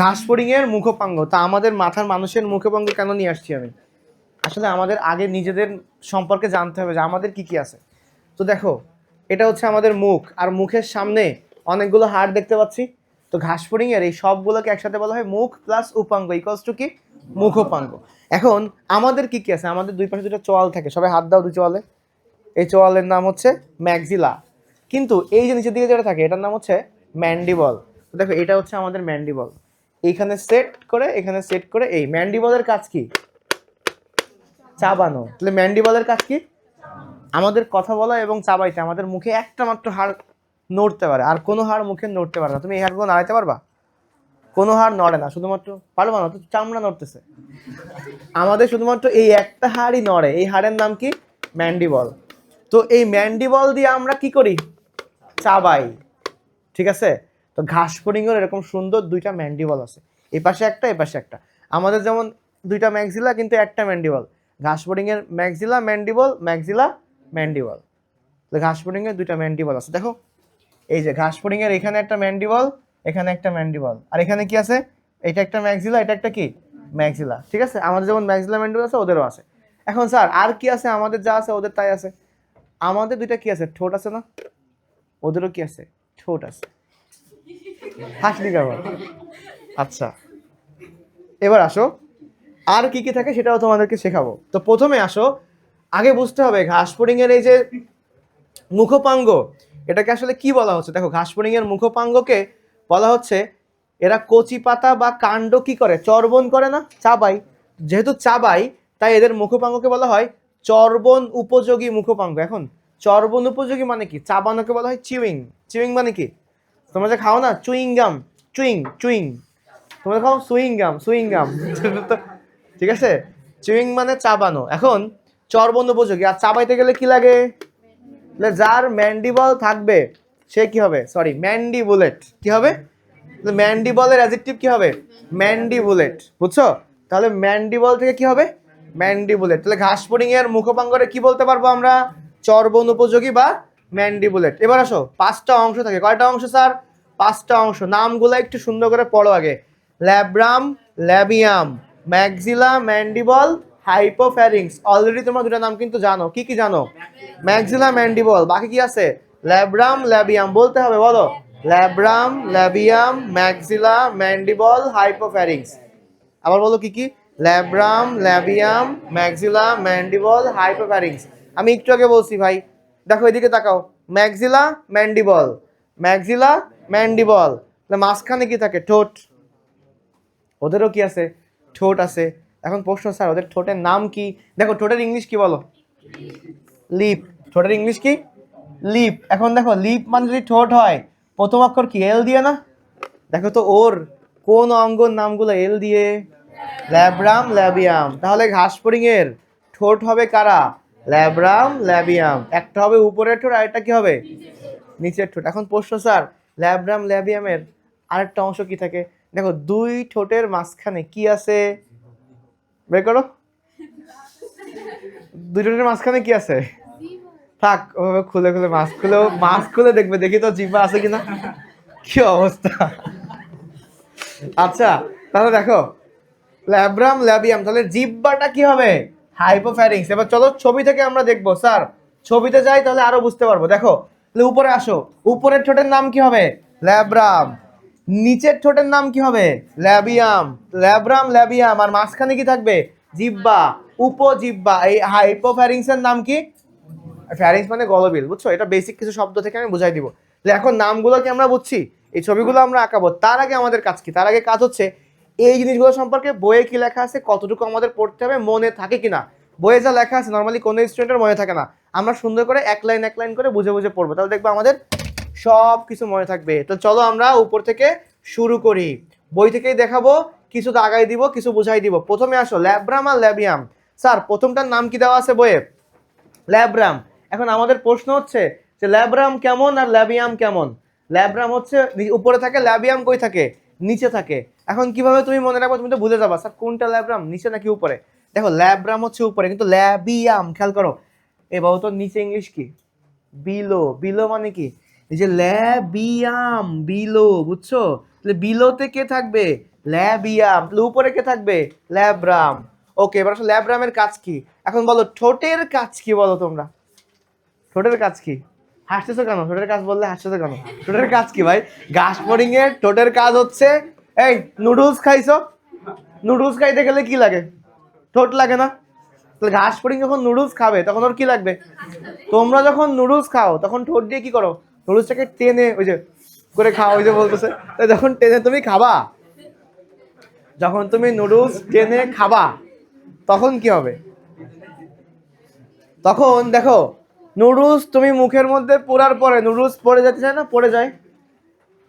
ঘাসফড়িং এর মুখপাঙ্গ। তা আমাদের মাথার মানুষের মুখপাঙ্গ কেন নিয়ে আসছি আমি? আসলে আমাদের আগে নিজেদের সম্পর্কে জানতে হবে যে আমাদের কি কি আছে। তো দেখো, এটা হচ্ছে আমাদের মুখ, আর মুখের সামনে অনেকগুলো হাড় দেখতে পাচ্ছি। তো ঘাসফড়িং এর এই সবগুলোকে একসাথে বলা হয় মুখ প্লাস উপাঙ্গ ইকলস টু কি? মুখপাঙ্গ। এখন আমাদের কি কি আছে? আমাদের দুই পাশে দুটো চোয়াল থাকে। সবাই হাত দাও দুই চোয়ালে। এই চোয়ালের নাম হচ্ছে ম্যাক্সিলা কিন্তু এই যে নিচের দিকে যেটা থাকে, এটার নাম হচ্ছে ম্যান্ডিবল। দেখো, এটা হচ্ছে আমাদের ম্যান্ডিবল। এইখানে সেট করে, এখানে সেট করে, এই ম্যান্ডিবলের কাজ কি? চাবানো। তাহলে ম্যান্ডিবলের কাজ কি? আমাদের কথা বলা এবং চাবাইতে, আমাদের মুখে একটা মাত্র হাড় নড়তে পারে। আর কোনো হাড় মুখে নড়তে পারে না। তুমি এই হাড়গুলো নাড়াইতে পারবা? কোনো হাড় নড়ে না, শুধুমাত্র পারবা না, তো চামড়া নড়তেছে। আমাদের শুধুমাত্র এই একটা হাড়ই নড়ে। এই হাড়ের নাম কি? ম্যান্ডিবল তো এই ম্যান্ডিবল দিয়ে আমরা কি করি? চাবাই। ঠিক আছে? তো ঘাস ফড়িংয়ের এরকম সুন্দর দুইটা ম্যান্ডিবল আছে। এই পাশে একটা, এই পাশে একটা। আমাদের যেমন দুইটা ম্যাক্সিলা কিন্তু একটা ম্যান্ডিবল ঘাস ফড়িংয়ের ম্যাক্সিলা ম্যান্ডিবল ম্যাক্সিলা ম্যান্ডিবল তো ঘাস ফড়িংয়ের দুইটা ম্যান্ডিবল আছে। দেখো, এই যে ঘাস ফড়িংয়ের এখানে একটা ম্যান্ডিবল এখানে একটা ম্যান্ডিবল আর এখানে কি আছে? এটা একটা ম্যাক্সিলা এটা একটা কি? ম্যাক্সিলা ঠিক আছে? আমাদের যেমন ম্যাক্সিলা ম্যান্ডিবল আছে, ওদেরও আছে। এখন স্যার, আর কি আছে? আমাদের যা আছে, ওদের তাই আছে। আমাদের দুইটা কি আছে? ঠোঁট আছে না? ওদেরও কি আছে? ঠোঁট আছে। হাসলি কেমন আচ্ছা এবার আসো। আর কি কি থাকে সেটাও তোমাদেরকে শেখাবো। তো প্রথমে আসো, আগে বুঝতে হবে ঘাসফড়িং এর এই যে মুখপাঙ্গ, এটাকে আসলে কি বলা হচ্ছে? দেখো ঘাসফড়িং এর মুখপাঙ্গকে বলা হচ্ছে, এরা কচি পাতা বা কাণ্ড কি করে? চর্বণ করে না? চাবাই। যেহেতু চাবাই, তাই এদের মুখপাঙ্গকে বলা হয় চর্বণ উপযোগী মুখপাঙ্গ। এখন, চর্বণ উপযোগী মানে কি? চাবানোকে বলা হয় চিউইং। চিউইং মানে কি? তোমরা যে খাও না চুইং গাম চুইং চুইং। তোমরা খাও সুইং গাম সুইং গাম ঠিক আছে? চুইং মানে চাবানো। এখন চর্বণ উপযোগী। আর চাবাইতে গেলে কি লাগে? যার ম্যান্ডিবল থাকবে, সে কি হবে? সরি ম্যান্ডি বুলেট কি হবে? ম্যান্ডিবলের অ্যাজেক্টিভ কি হবে? ম্যান্ডি বুলেট বুঝছ? তাহলে ম্যান্ডিবল থেকে কি হবে? ম্যান্ডি বুলেট তাহলে ঘাস এর মুখপাঙ্গরে কি বলতে পারব আমরা? চর্বণ উপযোগী বা ম্যান্ডি বুলেট এবার আসো, পাঁচটা অংশ থাকে। কয়টা অংশ, স্যার? পাঁচটা অংশ। নামগুলো একটু সুন্দর করে পড়ো আগে। Labrum, labium maxilla mandible hypopharynx already তোমরা দুটো নাম কিন্তু জানো। কি কি জানো? Maxilla mandible. বাকি কি আছে? Labrum, labium. বলতে হবে, বলো। Labrum, labium maxilla mandible hypopharynx আবার বলো কি কি? Labrum, labium maxilla mandible hypopharynx আমি একটু আগে বলছি ভাই। দেখো এদিকে তাকাও। Maxilla mandible. Maxilla mandible. তাহলে মাঝখানে কি থাকে? ঠোঁট। ওদেরও কি আছে? ঠোঁট আছে। এখন প্রশ্ন, স্যার, ওদের ঠোঁটের নাম কি? দেখো, ঠোঁটের ইংলিশ কি বলো? লিপ। ঠোঁটের ইংলিশ কি? লিপ। এখন দেখো, লিপ মানে যদি ঠোঁট হয়, প্রথম অক্ষর কি? এল দিয়ে না? দেখো তো, ওর কোন অঙ্গর নামগুলো এল দিয়ে? Labrum labium. তাহলে ঘাসফড়িং এর ঠোঁট হবে কারা? Labrum labium. একটা হবে উপরের ঠোঁট, আরেকটা কি হবে? নিচের ঠোঁট। এখন প্রশ্ন, স্যার ল্যাব্রাম ল্যাবিয়ামের আরেকটা অংশ কি থাকে? দেখো, দুই ঠোঁটের মাঝখানে কি আছে? বের করো। দুই ঠোঁটের মাঝখানে কি আছে? থাক, ওভাবে খুলে খুলে মাছ খুলে মাছ খুলে দেখবে, দেখি তো জিব্বা আছে কিনা। কি অবস্থা? আচ্ছা তাহলে দেখো, ল্যাব্রাম ল্যাবিয়াম, তাহলে জিব্বাটা কি হবে? হাইপোফ্যারিংস এবার চলো, ছবি থেকে আমরা দেখব। স্যার, ছবিতে যাই, তাহলে আরও বুঝতে পারব। দেখো তাহলে উপরে আসো। উপরের ঠোঁটের নাম কি হবে? ল্যাব্রাম। নিচের ঠোঁটের নাম কি হবে? ল্যাবিয়াম। Labrum, labium. আর মাঝখানে কি থাকবে? জিব্বা। উপজিব্বা। এই হাইপোফ্যারিংস এর নাম কি? ফ্যারিংস মানে গলবিল, বুঝছ? এটা বেসিক কিছু শব্দ থেকে আমি বুঝাই দিব। তাহলে এখন নামগুলো কি আমরা বুঝছি? এই ছবিগুলো আমরা আঁকাবো। তার আগে আমাদের কাজ কি? তার আগে কাজ হচ্ছে, এই জিনিসগুলো সম্পর্কে বইয়ে কি লেখা আছে? কতটুকু আমাদের পড়তে হবে? মনে থাকে কিনা? বইয়ে যা লেখা আছে নর্মালি কোনো স্টুডেন্টের মনে থাকে না। আমরা সুন্দর করে এক লাইন এক লাইন করে বুঝে বুঝে পড়ব। তাহলে দেখব আমাদের সব কিছু মনে থাকবে। তো চলো আমরা উপর থেকে শুরু করি। বই থেকেই দেখাবো, কিছু দাগাই দিব, কিছু বুঝাই দিব। প্রথমে আসো, ল্যাব্রাম আর ল্যাবিয়াম। স্যার, প্রথমটার নাম কি দেওয়া আছে বইয়ে? ল্যাব্রাম। এখন আমাদের প্রশ্ন হচ্ছে যে ল্যাব্রাম কেমন আর ল্যাবিয়াম কেমন? ল্যাব্রাম হচ্ছে উপরে থাকে, ল্যাবিয়াম কই থাকে? নিচে থাকে। এখন কীভাবে তুমি মনে রাখব তুমি তো ভুলে যাবা। স্যার, কোনটা ল্যাব্রাম? নিচে নাকি উপরে? দেখো, ল্যাব্রাম হচ্ছে উপরে, কিন্তু ল্যাবিয়াম, খেয়াল করো এ বাবু তো নিচে ইংলিশ কি? বিলো। বিলো মানে কি? এই যে ল্যাবিয়াম বিলো, বুঝছ? তাহলে বিলোতে কে থাকবে? ল্যাবিয়াম তাহলে উপরে কে থাকবে? ল্যাব্রাম ওকে এবার আসলে ল্যাব্রামের কাজ কি? এখন বলো, ঠোঁটের কাজ কি বলো তোমরা? ঠোঁটের কাজ কি? হাসতেছো কেন? ঠোঁটের কাজ বললে হাসতেছো কেন? ঠোঁটের কাজ কি ভাই? ঘাস ফড়িং এর ঠোঁটের কাজ হচ্ছে, এই নুডলস খাইছো? নুডলস খাইতে গেলে কি লাগে? ঠোঁট লাগে না? তাহলে ঘাস ফড়িং যখন নুডলস খাবে, তখন ওর কি লাগবে? তোমরা যখন নুডলস খাও, তখন ঠোঁট দিয়ে কি করো? নুডলসটাকে টেনে ওই যে করে খাও, ওই যে বলতেছে। যখন টেনে তুমি খাবা, যখন তুমি নুডলস টেনে খাবা, তখন কি হবে? তখন দেখো নুডলস তুমি মুখের মধ্যে পোড়ার পরে নুডলস পড়ে যেতে চায় না? পড়ে যায়।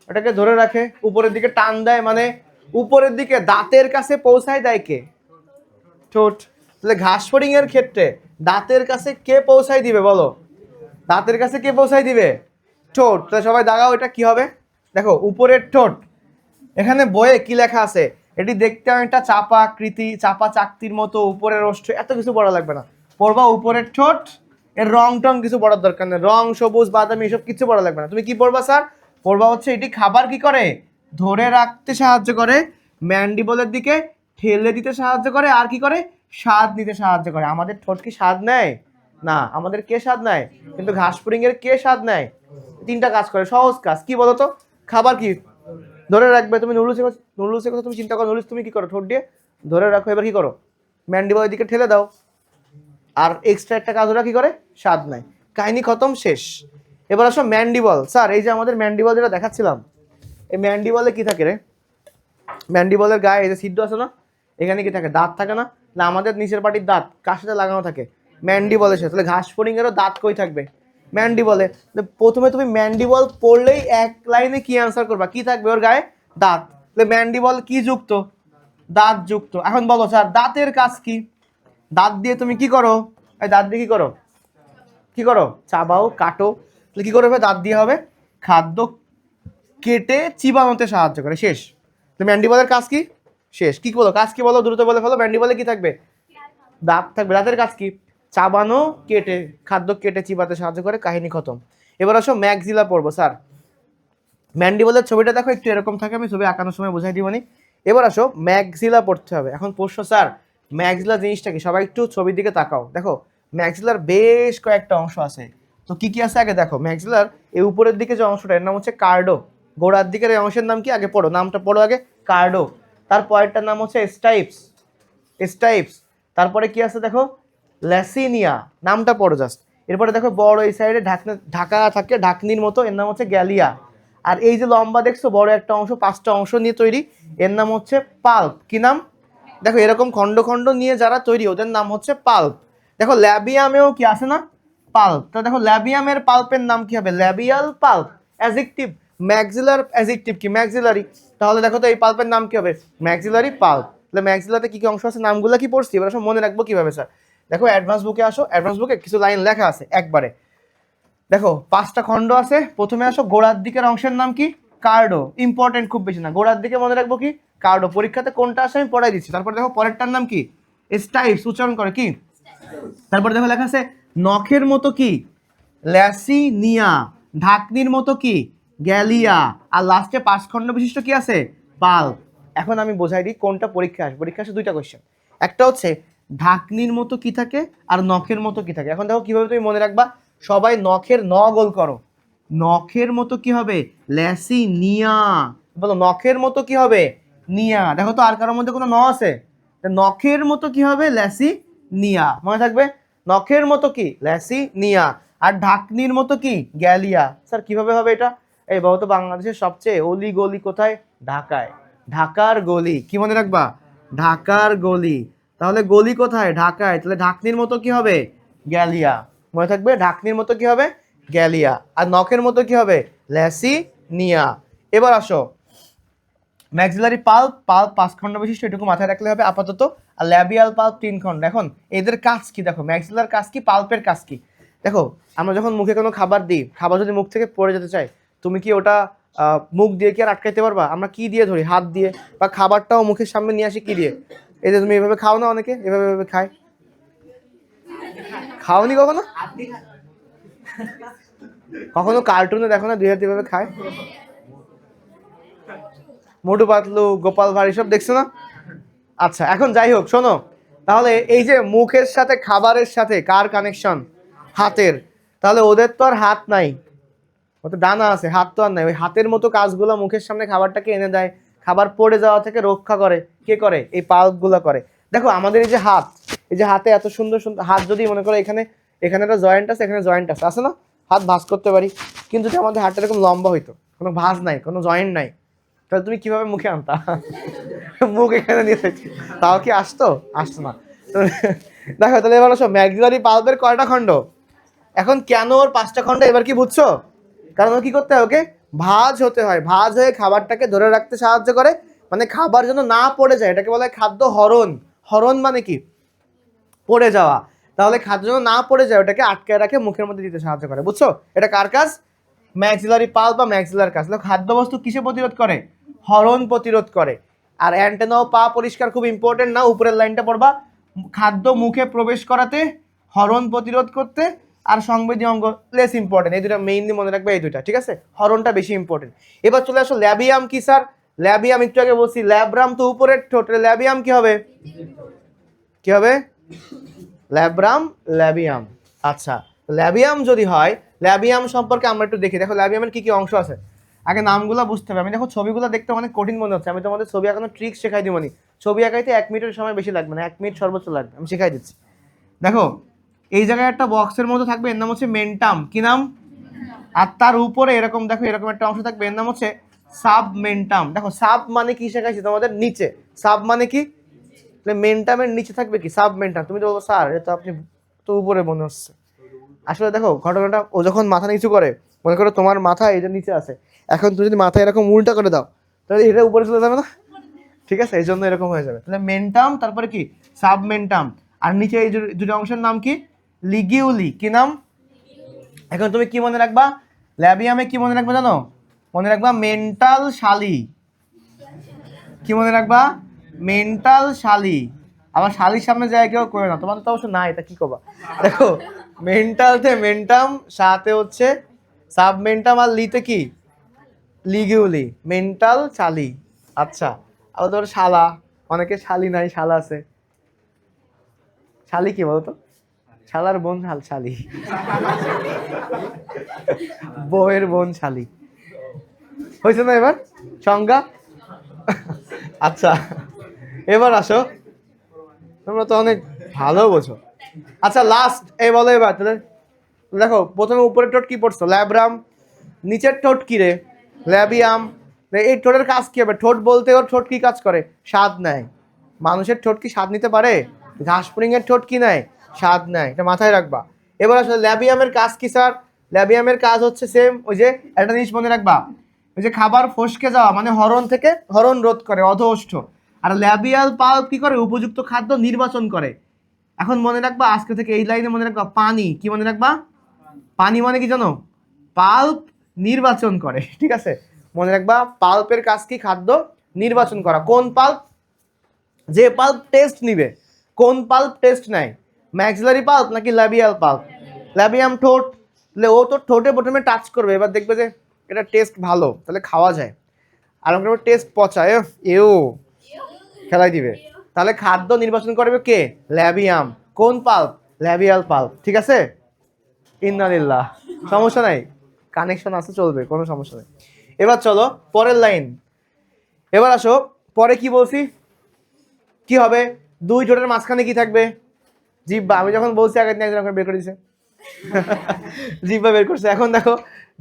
ওটাকে ধরে রাখে, উপরের দিকে টান দেয় মানে উপরের দিকে দাঁতের কাছে পৌঁছায় দেয় কে? ঠোঁট। তাহলে ঘাস এর ক্ষেত্রে দাঁতের কাছে কে পৌঁছায় দিবে বলো? দাঁতের কাছে কে পৌঁছায় দিবে? ঠোঁট। তাহলে সবাই দাগাও এটা কি হবে? দেখো, উপরের ঠোঁট। এখানে বইয়ে কি লেখা আছে? এটি দেখতে অনেকটা চাপা আকৃতি, চাপা চাকতির মতো, উপরের ওষ্ঠ এত কিছু পড়া লাগবে না। পড়বা উপরের ঠোঁট, এর রং টং কিছু পড়ার দরকার নেই। রং, সবুজ, বাদামি, এসব কিছু পড়া লাগবে না। তুমি কি পড়বা, স্যার? পড়বা হচ্ছে এটি খাবার কি করে? ধরে রাখতে সাহায্য করে, ম্যান্ডিবলের দিকে ঠেলে দিতে সাহায্য করে, আর কি করে? স্বাদ নিতে সাহায্য করে। আমাদের ঠোঁট কি স্বাদ নেয়? না। আমাদের কে স্বাদ নেয়? কিন্তু ঘাস এর কে স্বাদ নেয়? তিনটা কাজ করে। সহজ কাজ। কি বলো তো? খাবার কি? ধরে রাখবে তুমি নুডলসের কথা নুডলসের কথা তুমি চিন্তা করো। নুডলস তুমি কি করো? ঠোঁট দিয়ে ধরে রাখো। এবার কি করো? ম্যান্ডিবলের দিকে ঠেলে দাও। আর এক্সট্রা একটা কাজ ওরা কি করে? স্বাদ নাই কাহিনী খতম, শেষ। এবার আসো ম্যান্ডিবল স্যার, এই যে আমাদের ম্যান্ডিবল যেটা দেখাচ্ছিলাম, এই ম্যান্ডিবলে কি থাকে রে? ম্যান্ডিবলের গায়ে এই যে সিদ্ধ আছে না, এখানে কি থাকে? দাঁত থাকে না? না, আমাদের নিচের পাটির দাঁত কার সাথে লাগানো থাকে? ম্যান্ডিবলের সাথে। তাহলে ঘাস ফড়িংয়েরও দাঁত কই থাকবে? ম্যান্ডিবলে তাহলে প্রথমে তুমি ম্যান্ডি বল পড়লেই এক লাইনে কি অ্যান্সার করবা? কি থাকবে ওর গায়ে? দাঁত। তাহলে ম্যান্ডি বল কি যুক্ত? দাঁত যুক্ত। এখন বলো, স্যার, দাঁতের কাজ কি? দাঁত দিয়ে তুমি কি করো? এই দাঁত দিয়ে কি করো? কি করো? চাবাও, কাটো। তাহলে কি করবে দাঁত দিয়ে হবে খাদ্য কেটে চিবানোতে সাহায্য করে। শেষ। তো ম্যান্ডিবলের কাজ কি? শেষ। কি বলো? কাজ কি বলো? দ্রুত বলে ফেলো। ব্যান্ডি বলে কি থাকবে? দাঁত থাকবে। দাঁতের কাজ কি? চাবানো, কেটে, খাদ্য কেটে চিবাতে সাহায্য করে। কাহিনী খতম। এবার আসো ম্যাগজিলা পড়ব, স্যার। ম্যান্ডিবলের ছবিটা দেখো, একটু এরকম থাকে, আমি ছবি আঁকানোর সময় বোঝাই দিবনি। এবার আসো ম্যাকজিলা পড়তে হবে। এখন প্রশ্ন, স্যার, ম্যাগজিলা জিনিসটা কি? সবাই একটু ছবির দিকে তাকাও। দেখো, ম্যাগজিলার বেশ কয়েকটা অংশ আছে। তো কি কি আছে আগে দেখো? ম্যাগজিলার এই উপরের দিকে যে অংশটা, এর নাম হচ্ছে কার্ডো। গোড়ার দিকের এই অংশের নাম কি? আগে পড়ো। নামটা পড়ো আগে। কার্ডো। তার পরেরটার নাম হচ্ছে স্টাইপস স্টাইপস। তারপরে কি আছে দেখো? ল্যাসিনিয়া, নামটা পড়ো জাস্ট এরপরে দেখো বড় এই সাইডে ঢাকনা, ঢাকা থাকে, ঢাকনির মতো, এর নাম হচ্ছে গ্যালিয়া। আর এই যে লম্বা দেখছ, বড় একটা অংশ, পাঁচটা অংশ নিয়ে তৈরি, এর নাম হচ্ছে পাল্প। কি নাম? দেখো এরকম খণ্ড খণ্ড নিয়ে যারা তৈরি, ওদের নাম হচ্ছে পাল্প। দেখো ল্যাবিয়ামেও কি আছে না? পাল্প। তো দেখো ল্যাবিয়ামের পাল্পের নাম কি হবে? ল্যাবিয়াল পাল্প অ্যাজেক্টিভ ম্যাক্সিলার অ্যাজেক্টিভ কি? ম্যাক্সিলারি তাহলে দেখো তো এই পাল্পের নাম কি হবে? Maxillary palp. তাহলে ম্যাক্সিলাতে কি কি অংশ আছে? নামগুলো কি পড়ছি? এবার সব মনে রাখব কীভাবে স্যার দেখো অ্যাডভান্স বুকে আসো। অ্যাডভান্স বুকে কিছু লাইন লেখা আছে, একবারে। দেখো, পাঁচটা খণ্ড আছে। প্রথমে আসো, গোড়ার দিকের অংশের নাম কি? কার্ডো ইম্পর্টেন্ট খুব বেশি না। গোড়ার দিকে মনে রাখব কি? কার্ডো পরীক্ষাতে কোনটা আসে আমি পড়াই দিচ্ছি। তারপর দেখো, পরেরটার নাম কি? স্টাইপস উচ্চারণ করে কি? তারপর দেখো লেখা আছে, নখের মতো কি? ল্যাসিনিয়া ঢাকনির মতো কি? গ্যালিয়া। আর লাস্টে পাঁচ খণ্ড বিশিষ্ট কি আছে? পাল। এখন আমি বোঝাই দিই কোনটা পরীক্ষা আসে পরীক্ষা আসে দুইটা কোয়েশ্চেন একটা হচ্ছে, ঢাকনির মতো কি থাকে আর নখের মতো কি থাকে? এখন দেখো কীভাবে তুমি মনে রাখবা? সবাই নখের ন গোল করো। নখের মতো কি হবে? ল্যাসি নিয়া বলো, নখের মতো কি হবে? নিয়া। দেখো তো আর কারোর মধ্যে কোনো ন আছে? নখের মতো কি হবে? ল্যাসি নিয়া মনে থাকবে? নখের মতো কি? ল্যাসি নিয়া আর ঢাকনির মতো কি? গ্যালিয়া। স্যার, কীভাবে হবে এটা? এই বাবু তো বাংলাদেশের সবচেয়ে অলি গলি কোথায়? ঢাকায়। ঢাকার গলি। কি মনে রাখবা? ঢাকার গলি। তাহলে গলি কোথায়? ঢাকায়। তাহলে ঢাকনির মতো কি হবে? গ্যালিয়া। মনে থাকবে? ঢাকনির মতো কি হবে? গ্যালিয়া। আর নখের মতো কি হবে? ল্যাসি নিয়া এবার আসো। ম্যাক্সিলারি পাল্প পাল্প পাঁচ খণ্ড বিশিষ্ট, এটুকু মাথায় রাখলে হবে আপাতত। আর ল্যাবিয়াল পাল্প তিন খণ্ড। এখন এদের কাজ কি? দেখো ম্যাক্সিলার কাজ কি? পাল্পের কাজ কি? দেখো, আমরা যখন মুখে কোনো খাবার দিই, খাবার যদি মুখ থেকে পড়ে যেতে চায় তুমি কি ওটা মুখ দিয়ে কি আর আটকাইতে পারবা? আমরা কি দিয়ে ধরি? হাত দিয়ে? বা খাবারটাও মুখের সামনে নিয়ে আসি কি দিয়ে? এই যে তুমি এভাবে খাও না অনেকে? এভাবে এভাবে খায়? খাওনি কখনো? কখনো কার্টুনে দেখো না দুই হাত যেভাবে খায়? মোটু পাতলু, গোপাল ভাঁড় সব দেখছ না? আচ্ছা এখন যাই হোক, শোনো। তাহলে এই যে মুখের সাথে, খাবারের সাথে কার কানেকশন হাতের। তাহলে ওদের তো আর হাত নাই। তো ডানা আছে, হাত তো আর নাই। ওই হাতের মতো কাজগুলো মুখের সামনে খাবারটাকে এনে দেয়, খাবার পড়ে যাওয়া থেকে রক্ষা করে। কে করে? এই পালকগুলো করে। দেখো, আমাদের এই যে হাত, এই যে হাতে এত সুন্দর সুন্দর হাত যদি মনে করো এখানে এখানে একটা জয়েন্ট আছে, এখানে জয়েন্ট আছে। আছে না? হাত ভাঁজ করতে পারি। কিন্তু যদি আমাদের হাতটা এরকম লম্বা হইতো, কোনো ভাঁজ নাই, কোনো জয়েন্ট নাই, তাহলে তুমি কীভাবে মুখে আনতা? মুখ এখানে নিয়ে তাও কি আসতো? আসতো না। দেখো, তাহলে এবার আসো ম্যাগজিলারি পাল্পের কয়টা খণ্ড? এখন কেন ওর পাঁচটা খণ্ড? এবার কি বুঝছ? কারণ কি করতে হয়? ওকে ভাজ হতে হয়। ভাজ হয়ে খাবারটাকে ধরে রাখতে সাহায্য করে। মানে খাবার যেন না পড়ে যায়। এটাকে বলা হয় খাদ্য হরণ। হরণ মানে কি? পড়ে যাওয়া। তাহলে খাদ্য যেন না পড়ে যায়, ওটাকে আটকে রাখে, মুখের মধ্যে দিতে সাহায্য করে। বুঝছ? এটা কার কাজ? ম্যাক্সিলারি পাল বা ম্যাক্সিলার কাজ। খাদ্যবস্তু কিসে প্রতিরোধ করে? হরণ প্রতিরোধ করে। আর অ্যান্টেনা ও পা পরিষ্কার খুব ইম্পর্টেন্ট না? উপরের লাইনটা পড়বা। খাদ্য মুখে প্রবেশ করাতে, হরণ প্রতিরোধ করতে আর সংবেদী অঙ্গ লেস ইম্পর্টেন্ট এই দুটো মেইনলি মনে রাখবে এই দুটা ঠিক আছে? হরণটা বেশি ইম্পর্টেন্ট এবার চলে আসো ল্যাবিয়াম কি, স্যার? ল্যাবিয়াম একটু আগে বলছি, ল্যাব্রাম তো উপরের ঠোঁট ল্যাবিয়াম কি হবে? কি হবে? Labrum, labium. আচ্ছা ল্যাবিয়াম যদি হয়, ল্যাবিয়াম সম্পর্কে আমরা একটু দেখি। দেখো, ল্যাবিয়ামের কি কি অংশ আছে? আগে নামগুলো বুঝতে হবে। আমি দেখো, ছবিগুলো দেখতে অনেক কঠিন মনে হচ্ছে। আমি তোমাদের ছবি আঁকানোর ট্রিক শেখাই দিব ছবি আঁকাইতে এক মিনিটের সময় বেশি লাগবে না, এক মিনিট সর্বোচ্চ লাগবে। আমি শেখাই দিচ্ছি। দেখো এই জায়গায় একটা বক্সের মতো থাকবে, এর নাম হচ্ছে মেন্টাম কি নাম? আর তার উপরে এরকম, দেখো, এরকম একটা অংশ থাকবে, এর নাম হচ্ছে সাবমেন্টাম দেখো সাব মানে কি শেখাইছি তোমাদের নিচে। সাব মানে কি? মেন্টামের নিচে থাকবে কি? সাবমেন্টাম তুমি তো স্যার, এটা তো আপনি তো উপরে মনে হচ্ছে। আসলে দেখো, ঘটনাটা, ও যখন মাথা নিচু করে, মনে করো তোমার মাথা এটা নিচে আছে। এখন তুমি যদি মাথা এরকম উল্টা করে দাও, তাহলে এটা উপরে চলে যাবে না? ঠিক আছে, এই জন্য এরকম হয়ে যাবে। তাহলে মেন্টাম তারপরে কি? সাবমেন্টাম আর নিচে এই দুটো অংশের নাম কি? লিগিউলি, কি নাম? এখন তুমি কি মনে রাখবা? ল্যাবিয়ামে কি মনে রাখবা জানো? মনে রাখবা মেন্টাল শালি কি মনে রাখবা? মেন্টাল শালি আবার শালির সামনে যায় কেউ করে না। তোমার তো অবশ্য নাই এটা কি করবা? দেখো, মেন্টালতে মেন্টাম সাথে হচ্ছে সাবমেন্টাম, আর লিতে কি? লিগিউলি, মেন্টাল শালি আচ্ছা আবার তোর শালা, অনেকে শালি নাই, শালা আছে। শালি কি বলতো? শালার বোন শাল বউয়ের বোন শালি। হয়েছে না এবার? সংজ্ঞা? আচ্ছা এবার আসো। তোমরা তো অনেক ভালো বোঝো। আচ্ছা লাস্ট এই বলো এবার, তাহলে। দেখো, প্রথমে উপরের ঠোঁট কি পড়ছো? ল্যাবরাম নিচের ঠোঁট কি রে? ল্যাবিয়াম এই ঠোঁটের কাজ কি হবে? ঠোঁট বলতে ওর ঠোঁট কি কাজ করে? স্বাদ নেয়। মানুষের ঠোঁট কি স্বাদ নিতে পারে? ঘাসপুরিংয়ের ঠোঁট কি নেয়? স্বাদ নেয়, এটা মাথায় রাখবা। এবার আসলে ল্যাবিয়ামের কাজ কি, স্যার? ল্যাবিয়ামের কাজ হচ্ছে সেম ওই যে একটা জিনিস মনে রাখবা, ওই যে খাবার ফসকে যাওয়া মানে হরণ থেকে হরণ রোধ করে, অধোষ্ঠ। আর ল্যাবিয়াল পাল্প কি করে? উপযুক্ত খাদ্য নির্বাচন করে। এখন মনে রাখবা, আজকে থেকে এই লাইনে মনে রাখবা, পানি, কি মনে রাখবা? পানি মানে কি জানো? পাল্প নির্বাচন করে, ঠিক আছে? মনে রাখবা, পাল্পের কাজ কি? খাদ্য নির্বাচন করা। কোন পাল্প? যে পাল্প টেস্ট নিবে, কোন পাল্প টেস্ট নেয়? ম্যাক্সিলারি পাল্প নাকি ল্যাবিয়াল পাল্প ল্যাবিয়াম ঠোঁট, তাহলে ও তো ঠোঁটে প্রথমে টাচ করবে, এবার দেখবে যে এটা টেস্ট ভালো, তাহলে খাওয়া যায়। আর আমরা টেস্ট পচা এ এও, খেলাই দিবে। তাহলে খাদ্য নির্বাচন করবে কে? ল্যাবিয়াম কোন পাল্প ল্যাবিয়াল পাল্প ঠিক আছে? ইন্নালিল্লাহ। সমস্যা নাই। কানেকশন আছে, চলবে, কোনো সমস্যা নেই। এবার চলো, পরের লাইন এবার আসো, পরে কি বলছি? কি হবে? দুই ঠোঁটের মাঝখানে কি থাকবে? জিব্বা, আমি যখন বলছি আগে একজন আমাকে বের করে দিছে। জিব্বা বের করছে। এখন দেখো,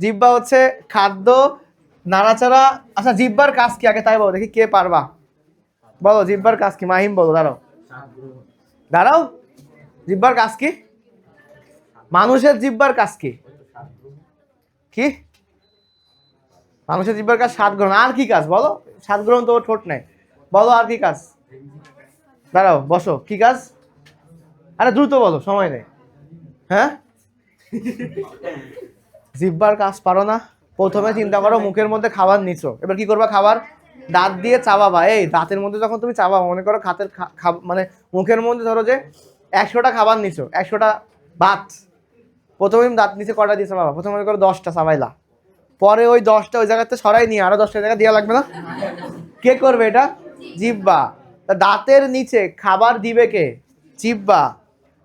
জিব্বা হচ্ছে খাদ্য, নাড়াচাড়া। আচ্ছা জিব্বার কাজ কি? আগে তাই বলো, দেখি কে পারবা। বলো, জিব্বার কাজ কি? মাহিম বলো, দাঁড়াও। দাঁড়াও। জিব্বার কাজ কি? মানুষের জিব্বার কাজ কি? কি? মানুষের জিব্বার কাজ স্বাদ গ্রহণ। আর কি কাজ? বলো। স্বাদ গ্রহণ তো ঠোঁট নেই। বলো, আর কি কাজ? দাঁড়াও, বসো। কি কাজ? আরে, দ্রুত বলো, সময় নেই। হ্যাঁ? জিব্বার কাজ পারো না। প্রথমে চিন্তা করো, মুখের মধ্যে খাবার নিছো। এবার কি করবা খাবার? দাঁত দিয়ে চাবাবা। এই, দাঁতের মধ্যে যখন তুমি চাবাবা মনে করো খাতের মানে মুখের মধ্যে ধরো যে একশোটা খাবার নিছো, একশোটা ভাত। প্রথমে দাঁত নিচে কটা দিয়েছ বাবা প্রথমে মনে করো দশটা সাবাইলা পরে ওই দশটা ওই জায়গাতে সরাই নিয়ে, আরও দশটা জায়গা দেওয়া লাগবে না? কে করবে এটা? জিব্বা। দাঁতের নিচে খাবার দিবে কে? জিব্বা।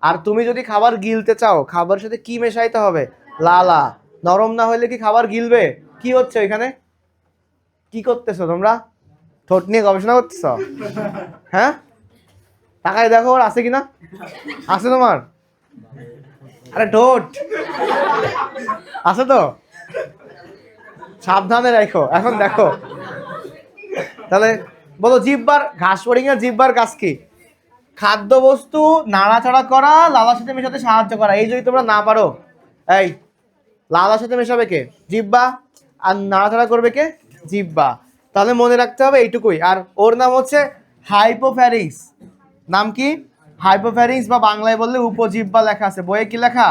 আর তুমি যদি খাবার গিলতে চাও খাবারের সাথে কি মেশাইতে হবে? লালা। নরম না হলে কি খাবার গিলবে? কি হচ্ছে এখানে কি করতেছো তোমরা? ঠোঁট নিয়ে গবেষণা করতেছ? হ্যাঁ? টাকায় দেখো ওর আছে কিনা? আছে তোমার? আরে ঠোঁট! আছে তো? সাবধানে রাখো। এখন দেখো। তাহলে বলো, জিব্বার ঘাস ফড়িং এর জিব্বার কাজ কি? খাদ্যবস্তু নাড়াচাড়া করা, লালার সাথে মেশাতে সাহায্য করা। এই যদি তোমরা না পারো, এই, লালার সাথে মেশাবে কে? জিব্বা আর নাড়াচাড়া করবে কে? জিব্বা তাহলে মনে রাখতে হবে এইটুকুই। আর ওর নাম হচ্ছে হাইপোফ্যারিংস। নাম কি? হাইপোফ্যারিংস বা বাংলায় বললে উপজিব্বা লেখা আছে। বইয়ে কি লেখা?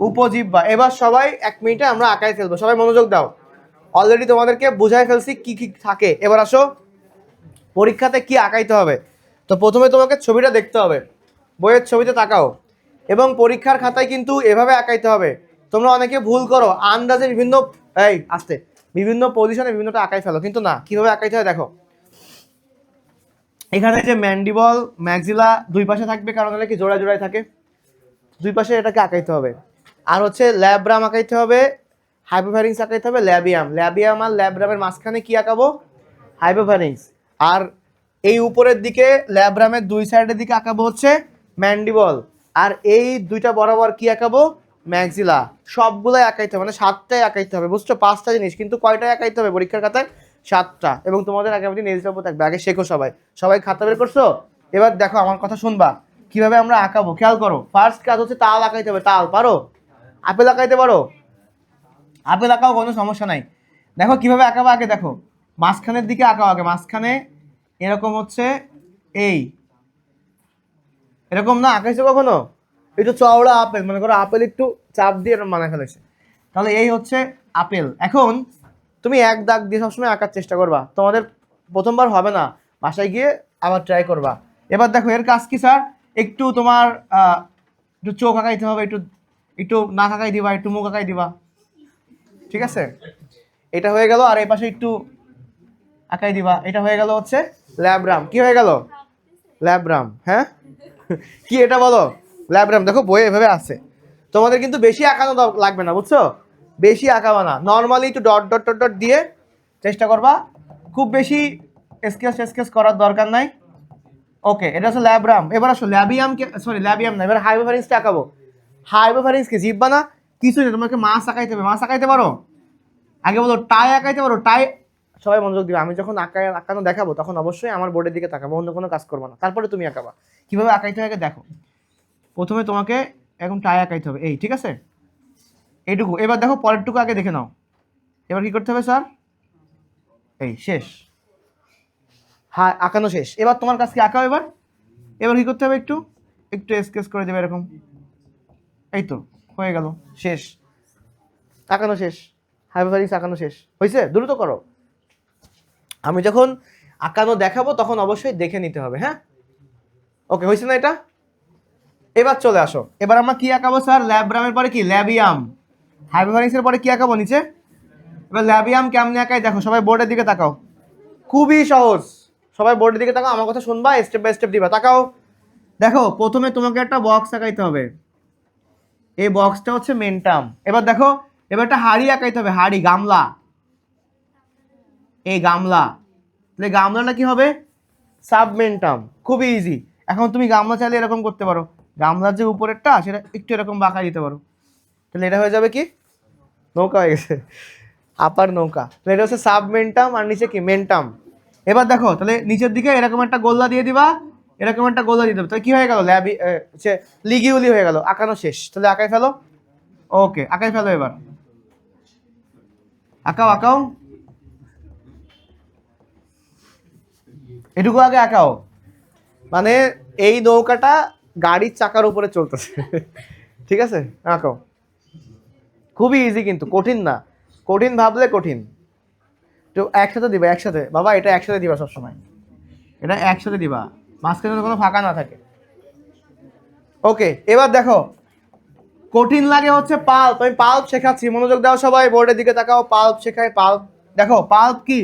উপজিব্বা এবার সবাই এক মিনিটে আমরা আঁকায় ফেলব। সবাই মনোযোগ দাও। অলরেডি তোমাদেরকে বুঝাই ফেলছি কি কি থাকে। এবার আসো। পরীক্ষাতে কি আঁকাইতে হবে? তো প্রথমে তোমাকে ছবিটা দেখতে হবে। বইয়ের ছবিতে তাকাও। এবং পরীক্ষার খাতায় কিন্তু এভাবে আঁকাইতে হবে। তোমরা অনেকে ভুল করো। আন্দাজে বিভিন্ন, এই, আস্তে। বিভিন্ন পজিশনে বিভিন্নটা আঁকাই ফেলো। কিন্তু না, কীভাবে আঁকাইতে হয় দেখো। এখানে যে ম্যান্ডিবল, ম্যাক্সিলা দুই পাশে থাকবে, কারণ হলে কি জোড়া জোড়ায় থাকে। দুই পাশে এটাকে আঁকাইতে হবে। আর হচ্ছে ল্যাব্রাম আঁকাইতে হবে হাইপোফ্যারিংস আঁকাইতে হবে, ল্যাবিয়াম। ল্যাবিয়াম আর ল্যাব্রামের মাঝখানে কি আঁকাবো? হাইপোফ্যারিংস আর এই উপরের দিকে ল্যাব্রামের দুই সাইডের দিকে আঁকাবো হচ্ছে ম্যান্ডিবল। আর এই দুইটা বরাবর কি আঁকাবো? ম্যাক্সিলা। সবগুলাই আঁকাইতে হবে মানে সাতটাই আঁকাইতে হবে, বুঝছ? পাঁচটা জিনিস, কিন্তু কয়টায় আঁকাইতে হবে পরীক্ষার খাতায়? সাতটা। এবং তোমাদের আগামী দিন এলসাপও থাকবে, আগে শেখো সবাই। সবাই খাতা বের করছ? এবার দেখো আমার কথা শুনবা। কীভাবে আমরা আঁকাবো? খেয়াল করো ফার্স্ট কাজ হচ্ছে তাল আঁকাইতে হবে, তাল, পারো? আপেল আঁকাইতে পারো? আপেল আঁকাও কোনো সমস্যা নাই। দেখো কীভাবে আঁকাবো আগে দেখো। মাঝখানের দিকে আঁকাও আগে, মাঝখানে এরকম হচ্ছে এই। এরকম না আঁকাইছো কখনো? একটু চওড়া আপেল, মনে করো আপেল একটু চাপ দিয়ে এরকম বানায় ফেলেছে। তাহলে এই হচ্ছে আপেল। এখন তুমি এক দাগ দিয়ে সবসময় আঁকার চেষ্টা করবা। তোমাদের প্রথমবার হবে না, বাসায় গিয়ে আবার ট্রাই করবা। এবার দেখো, এর কাজ কি, স্যার? একটু তোমার একটু চোখ আঁকাইতে হবে, একটু একটু নাক আঁকাই দিবা, একটু মুখ আঁকাই দিবা। ঠিক আছে? এটা হয়ে গেল, আর এই পাশে একটু আঁকাই দিবা। এটা হয়ে গেল হচ্ছে ল্যাবরাম, কি হয়ে গেল? ল্যাবরাম হ্যাঁ? কি এটা বলো? ল্যাবরাম, দেখো বইয়ে এভাবে আছে। তোমাদের কিন্তু বেশি আঁকানো লাগবে না, বুঝছ? বেশি আঁকাবা না। নর্মালি একটু ডট ডট ডট ডট দিয়ে চেষ্টা করবা। খুব বেশি স্কেচ স্কেচ করার দরকার নাই। ওকে এটা হচ্ছে ল্যাবরাম। এবার আসো, ল্যাবিয়াম সরি ল্যাবিয়াম না, এবার হাইবোফারিংসটা আঁকাবো। হাইবোফারিংস কি জিব্বা না? কিছু নেই তোমাকে মাছ আঁকাইতে হবে। মাছ আঁকাইতে পারো? আগে বলো, টাই আঁকাইতে পারো? টাই সবাই মনোযোগ দিবে। আমি যখন আঁকা আঁকানো দেখাবো, তখন অবশ্যই আমার বোর্ডের দিকে তাকাবো, অন্য কোনো কাজ করব না। তারপরে তুমি আঁকাবা। কীভাবে আঁকাইতে আগে দেখো। প্রথমে তোমাকে এখন টাই আঁকাইতে হবে। এই, ঠিক আছে? এইটুকু। এবার দেখো, পরেরটুকু আগে দেখে নাও। এবার কি করতে হবে স্যার? এই, শেষ। হ্যাঁ আঁকানো শেষ। এবার তোমার কাছে আঁকাও এবার। এবার কি করতে হবে একটু? একটু স্কেচ করে দেবে এরকম। এই তো, হয়ে গেল। শেষ। আঁকানো শেষ। হাইপারফারিক্স আঁকানো শেষ। হয়েছে? দ্রুত করো। আমি যখন আঁকানো দেখাবো, তখন অবশ্যই দেখে নিতে হবে হ্যাঁ? ওকে হয়েছে না এটা? এবার চলে আসো। এবার আমরা কি আঁকাবো, স্যার? ল্যাব্রামের পরে কি? ল্যাবিয়াম। হাইপারফারিক্সের পরে কি আঁকাবো নিচে? এবার ল্যাবিয়াম কেমনে আঁকাই দেখো, সবাই বোর্ডের দিকে তাকাও। খুবই সহজ। সবাই বোর্ডের দিকে তাকাও, আমার কথা শুনবা স্টেপ বাই স্টেপ দিবা, তাকাও। দেখো, প্রথমে তোমাকে একটা বক্স আঁকাইতে হবে। এই বক্সটা হচ্ছে মেন্টাম এবার দেখো, এবার একটা হাড়ি আঁকাইতে হবে, হাড়ি, গামলা। এই গামলা। তাহলে গামলাটা কি হবে? সাবমেন্টাম। খুবই ইজি এখন তুমি গামলা চাইলে এরকম করতে পারো। গামলার যে উপরেরটা, সেটা একটু এরকম বাঁকা দিতে পারো। তাহলে এটা হয়ে যাবে কি? নৌকা হয়ে গেছে। আপার নৌকা। তাহলে এটা হচ্ছে সাবমেন্টাম আর নিচে কি? মেন্টাম। এবার দেখো, তাহলে নিচের দিকে এরকম একটা গোল্লা দিয়ে দিবা। এরকম একটা গোল্লা দিয়ে দেবে। তাহলে কি হয়ে গেল? ল্যাবি হচ্ছে লিগিউলি হয়ে গেল। আঁকানো শেষ। তাহলে আঁকাই ফেলো। ওকে আঁকাই ফেলো এবার। আঁকাও আঁকাও। এটুকু আগে আঁকাও। মানে এই নৌকাটা গাড়ির চাকার উপরে চলতেছে। ঠিক আছে? আঁকাও। খুবই ইজি কিন্তু, কঠিন না। কঠিন ভাবলে কঠিন। তো একসাথে দিবা, একসাথে। বাবা, এটা একসাথে দিবা সবসময়। এটা একসাথে দিবা। মাঝখানে কোনো ফাঁকা না থাকে। ওকে এবার দেখো। কঠিন লাগে হচ্ছে পাল্প। আমি পাল্প শেখাচ্ছি। মনোযোগ দাও সবাই, বোর্ডের দিকে তাকাও। পাল্প শেখায়, পাল্প। দেখো, পাল্প কি?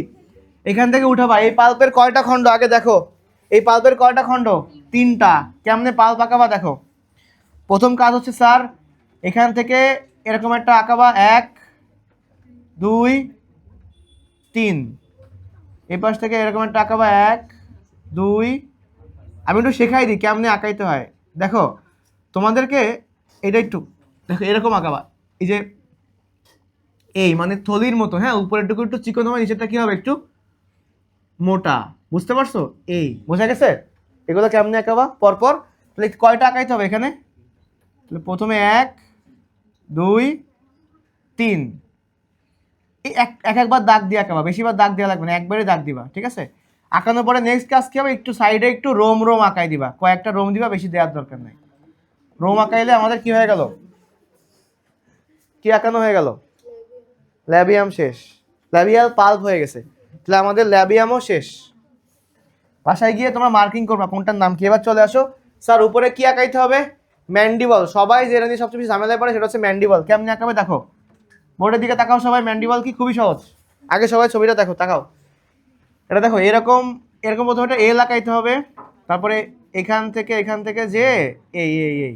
এখান থেকে উঠাবা। এই পাল্পের কয়টা খণ্ড? আগে দেখো। এই পাল্পের কয়টা খণ্ড? তিনটা। কেমনে পাল্প আঁকাবা দেখো। প্রথম কাজ হচ্ছে, স্যার, এখান থেকে এরকম একটা আঁকাবা। এক, দুই, তিন। এই পাশ থেকে এরকম একটা আঁকাবা। এক, দুই। আমি একটু শেখাই দিই কেমনে আঁকাইতে হয়। দেখো, তোমাদেরকে এটা একটু দেখো, এরকম আঁকাবা। এই যে, এই মানে থলির মতো হ্যাঁ উপরেরটুকু একটু চিকন হবে, নিচেরটা কি হবে একটু মোটা। বুঝতে পারছ? এই। বোঝা গেছে? এগুলো কেমনে আঁকাবা পরপর? তাহলে কয়টা আঁকাইতে হবে এখানে? তাহলে প্রথমে এক, দুই, তিন। এক একবার দাগ দিয়ে আঁকাবা। বেশিবার দাগ দেওয়া লাগবে না। একবারে দাগ দিবা, ঠিক আছে? আঁকানোর পরে নেক্সট কাজ কি হবে? একটু সাইডে একটু রোম রোম আঁকাই দিবা। কয়েকটা রোম দিবা, বেশি দেওয়ার দরকার নাই। রোম আঁকাইলে আমাদের কি হয়ে গেল? কি আঁকানো হয়ে গেল? ল্যাবিয়াম শেষ। ল্যাবিয়াল পাল্প হয়ে গেছে। তাহলে আমাদের ল্যাবিয়ামও শেষ। বাসায় গিয়ে তোমরা মার্কিং করবা, কোনটার নাম কি? এবার চলে আসো। স্যার, উপরে কি আঁকাইতে হবে? ম্যান্ডিবল। সবাই যেটা নিয়ে সবচেয়ে বেশি ঝামেলায় পড়ে, সেটা হচ্ছে ম্যান্ডিবল। কেমনি আঁকাবে দেখো। বোর্ডের দিকে তাকাও সবাই, ম্যান্ডিবল কি খুবই সহজ। আগে সবাই ছবিটা দেখো, তাকাও। এটা দেখো, এরকম এরকম প্রথমে একটা এল আঁকাইতে হবে। তারপরে এখান থেকে এখান থেকে যে, এই এই এই।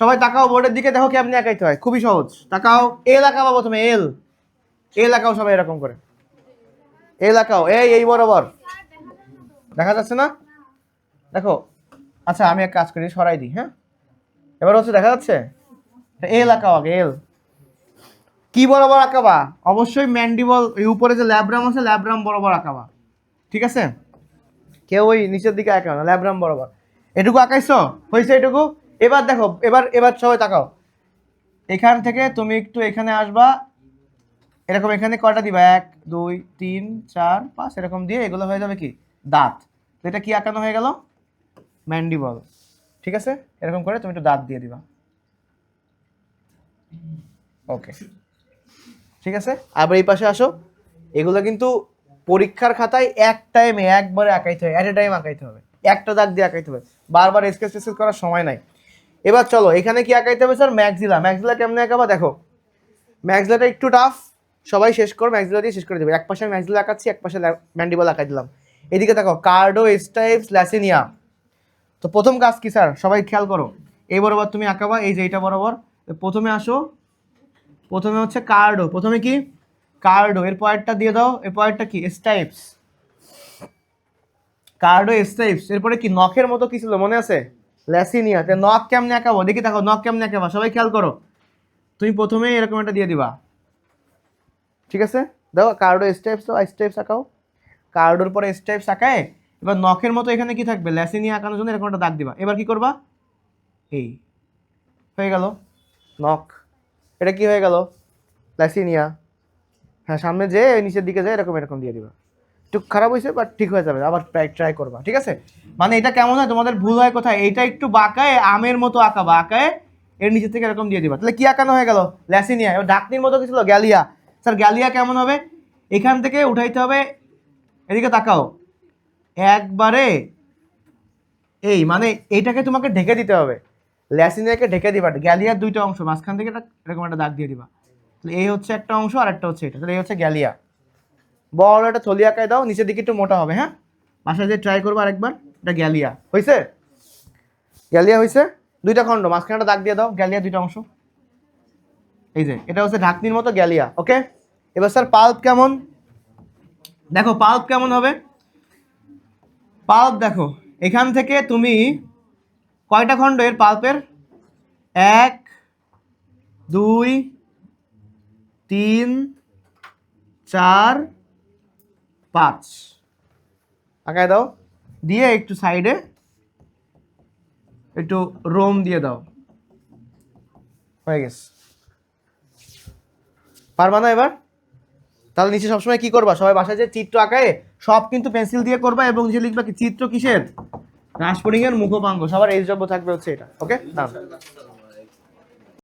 সবাই তাকাও, বোর্ডের দিকে দেখো কেমনি আঁকাইতে হয়। খুবই সহজ। তাকাও এল আঁকাবা প্রথমে এল এল আঁকাও সবাই এরকম করে। এল আঁকাও এই এই বরাবর। দেখা যাচ্ছে না? দেখো আচ্ছা আমি এক কাজ করি, সরাই দিই হ্যাঁ? এবার হচ্ছে দেখা যাচ্ছে? এল আঁকাও আগে, এল। কি বরাবর আঁকাবা? অবশ্যই ম্যান্ডিবল, এই উপরে যে ল্যাব্রাম আছে, ল্যাব্রাম বরাবর আঁকাবা। ঠিক আছে? কেউ ওই নিচের দিকে আঁকাও না, ল্যাব্রাম বরাবর। এটুকু আঁকাইছো? হয়েছে এটুকু? এবার দেখো, এবার এবার সবাই তাকাও। এখান থেকে তুমি একটু এখানে আসবা এরকম এখানে কয়টা দিবা? এক, দুই, তিন, চার, পাঁচ, এরকম দিয়ে এগুলো হয়ে যাবে কি? দাঁত। তো এটা কি আঁকানো হয়ে গেল? ম্যান্ডিবল। ঠিক আছে? এরকম করে তুমি একটু দাঁত দিয়ে দিবা। ওকে। ঠিক আছে? আবার এই পাশে আসো। এগুলো কিন্তু পরীক্ষার খাতায় এক টাইমে একবারে আঁকাইতে হবে অ্যাট এ টাইম আঁকাইতে হবে। একটা দাগ দিয়ে আঁকাইতে হবে। বারবার স্কেচ স্কেচ করার সময় নাই। এবার চলো, এখানে কি আঁকাইতে হবে স্যার ম্যাক্সিলা ম্যাক্সিলা কেমনে আঁকাবা? দেখো। ম্যাক্সিলাটা একটু টাফ সবাই শেষ করো ম্যাক্সিলা দিয়ে শেষ করে দেবে। এক পাশে আমি ম্যাক্সিলা আঁকাচ্ছি, এক পাশে ম্যান্ডিবল আঁকাই দিলাম। এদিকে দেখো, কার্ডো, স্টাইপস, ল্যাসিনিয়া। তো প্রথম কাজ কি স্যার? সবাই খেয়াল করো। এই বরাবর তুমি আঁকাবা, এই যে এইটা বরাবর। প্রথমে আসো। প্রথমে হচ্ছে কার্ডো। প্রথমে কি? কার্ডো। এর পয়েরটা দিয়ে দাও। এর পয়েরটা কি? স্টাইপস। কার্ডো, স্টাইপস। এরপরে কি? নখের মতো কি ছিল? মনে আছে? ল্যাসিনিয়া। নখ কেমনে আঁকাবো? দেখি, দেখো, নখ কেমনে আঁকাবা? সবাই খেয়াল করো। তুমি প্রথমে এরকম একটা দিয়ে দিবা। ঠিক আছে? দেখো কার্ডো স্টেপস তো স্টেপস আঁকাও। কার্ডোর পরে স্টেপস আঁকায়, এবার নখের মতো এখানে কি থাকবে? ল্যাসিনিয়া আঁকানোর জন্য এরকম একটা দাগ দিবা। এবার কি করবা? এই, হয়ে গেল। নখ এটা কি হয়ে গেল? ল্যাসিনিয়া হ্যাঁ সামনে যে, নিচের দিকে যায় এরকম এরকম দিয়ে দিবা। একটু খারাপ হয়েছে বাট ঠিক হয়ে যাবে, আবার ট্রাই ট্রাই করবা, ঠিক আছে? মানে এটা কেমন হয়? তোমাদের ভুল হয় কোথায়? এইটা একটু বাঁকায়, আমের মতো আঁকাবা, আঁকায়, এর নিচে থেকে এরকম দিয়ে দিবা। তাহলে কি আঁকানো হয়ে গেল? ল্যাসিনিয়া এবার ডাকনির মতো কি ছিল? গ্যালিয়া। স্যার, গ্যালিয়া কেমন হবে? এখান থেকে উঠাইতে হবে। এদিকে তাকাও। একবারে এই মানে এইটাকে তোমাকে ঢেকে দিতে হবে। ল্যাসিনিয়াকে ঢেকে দিবা। গ্যালিয়ার দুইটা অংশ, মাঝখান থেকে এরকম একটা দাগ দিয়ে দিবা। তাহলে এই হচ্ছে একটা অংশ আর একটা হচ্ছে এটা। তাহলে এই হচ্ছে গ্যালিয়া। বড় একটা থলি আঁকায় দাও, নিচের দিকে একটু মোটা হবে হ্যাঁ? বাসায় যে ট্রাই করব আরেকবার, এটা গ্যালিয়া। হয়েছে গ্যালিয়া হয়েছে দুইটা খণ্ড, মাঝখানে একটা দাগ দিয়ে দাও। গ্যালিয়া দুইটা অংশ। এই যে, এটা হচ্ছে ঢাকনির মতো গ্যালিয়া, ওকে? এবার স্যার পাল্প কেমন? দেখো পাল্প কেমন হবে? পাল্প দেখো, এখান থেকে তুমি কয়টা খণ্ড এর পাল্পের এক, দুই, তিন, চার, পাঁচ। আঁকায় দাও, দিয়ে একটু সাইডে একটু রোম দিয়ে দাও। হয়ে গেছে। পারবা না এবার? তাহলে নিচে সবসময় কি করবা? সবাই বাসায় যে চিত্র আঁকায়, সব কিন্তু পেন্সিল দিয়ে করবা এবং নিচে লিখবা কি, চিত্র কিসের? রাসপুরিং এর মুখপাঙ্গ সবার এই জব্য থাকবে হচ্ছে এটা। ওকে